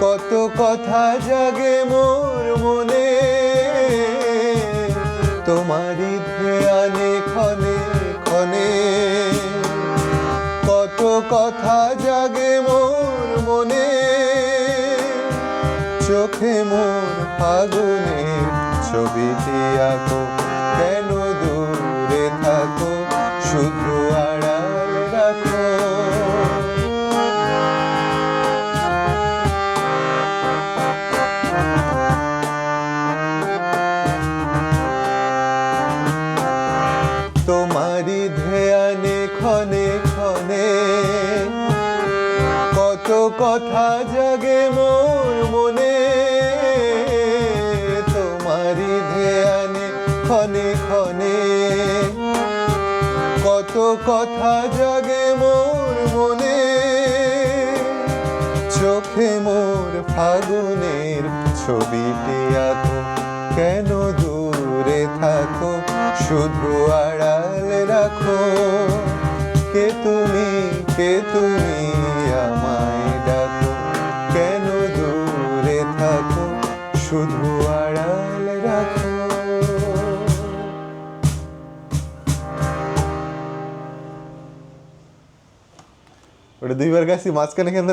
কত কথা জাগে মোর মনে। তোমারই ধ্যানে ক্ষণে ক্ষণে। কত কথা জাগে মোর মনে। চোখে মোর ফাগুনের ছবিটি আঁকো কেন তোমারই ধ্যানে, ক্ষণে ক্ষণে। কত কথা জাগে মোর মনে। তোমারি ধ্যানে, ক্ষণে ক্ষণে। কত কথা জাগে মোর মনে। চোখে মোর ফাগুনের ছবিটি আঁকো। কেন দূরে থাকো? শুধু আড়াল রাখো। কে তুমি কে তুমি আমায় ডাকো? কেন দূরে থাকো? শুধু আড়াল রাখো। ওটা দুইবার গাছি মাঝখানে কেন